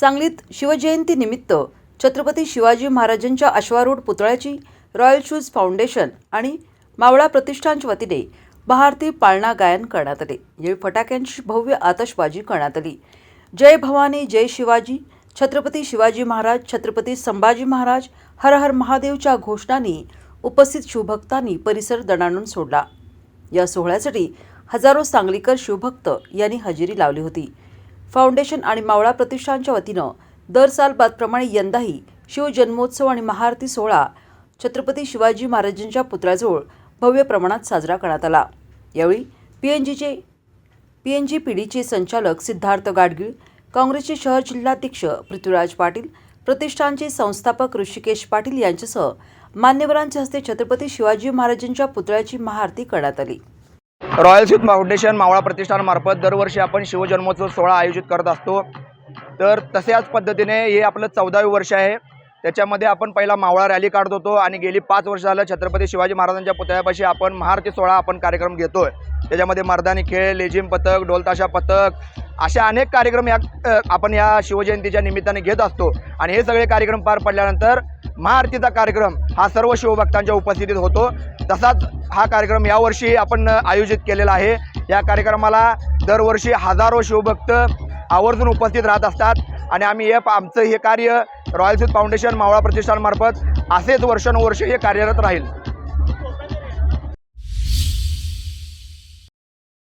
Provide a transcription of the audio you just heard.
सांगलीत शिवजयंतीनिमित्त छत्रपती शिवाजी महाराजांच्या अश्वारूढ पुतळ्याची रॉयल शूज फाउंडेशन आणि मावळा प्रतिष्ठानच्या वतीने भारती पाळणा गायन करण्यात आले. यावेळी फटाक्यांची भव्य आतषबाजी करण्यात आली. जय भवानी जय शिवाजी. छत्रपती शिवाजी महाराज छत्रपती संभाजी महाराज हर हर महादेवच्या घोषणांनी उपस्थित शिवभक्तांनी परिसर दणाणून सोडला. या सोहळ्यासाठी हजारो सांगलीकर शिवभक्त यांनी हजेरी लावली होती. फाउंडेशन आणि मावळा प्रतिष्ठानच्या वतीनं दर सालबादप्रमाणे यंदाही शिवजन्मोत्सव आणि महाआरती सोहळा छत्रपती शिवाजी महाराजांच्या पुतळ्याजवळ भव्य प्रमाणात साजरा करण्यात आला. यावेळी पी एन जीचे पी एन जी पीडीचे संचालक सिद्धार्थ गाडगीळ काँग्रेसचे शहर जिल्हाध्यक्ष पृथ्वीराज पाटील प्रतिष्ठानचे संस्थापक ऋषिकेश पाटील यांच्यासह मान्यवरांच्या हस्ते छत्रपती शिवाजी महाराजांच्या पुतळ्याची महाआरती करण्यात आली. रॉयल यूथ फाउंडेशन मावळा प्रतिष्ठानमार्फत दरवर्षी आपण शिवजन्मोत्सव सोहळा आयोजित करत असतो. तर तशाच पद्धतीने हे आपलं चौदावे वर्ष आहे. त्याच्यामध्ये आपण पहिला मावळा रॅली काढत होतो आणि गेली पाच वर्ष झालं छत्रपती शिवाजी महाराजांच्या पुतळ्यापाशी आपण महारती सोहळा आपण कार्यक्रम घेतो आहे त्याच्यामध्ये मर्दानी खेळ लेझिम पथक ढोलताशा पथक अशा अनेक कार्यक्रम या आपण या शिवजयंतीच्या निमित्ताने घेत असतो. आणि हे सगळे कार्यक्रम पार पडल्यानंतर महाआरतीचा कार्यक्रम हा सर्व शिवभक्तांच्या उपस्थितीत होतो. तसाच हा कार्यक्रम यावर्षी आपण आयोजित केलेला आहे. या कार्यक्रमाला दरवर्षी हजारो शिवभक्त आवर्जून उपस्थित राहत असतात आणि आम्ही हे आमचं हे कार्य रॉयल यूथ फाउंडेशन मावळा प्रतिष्ठानमार्फत असेच वर्षानुवर्ष हे कार्यरत राहील.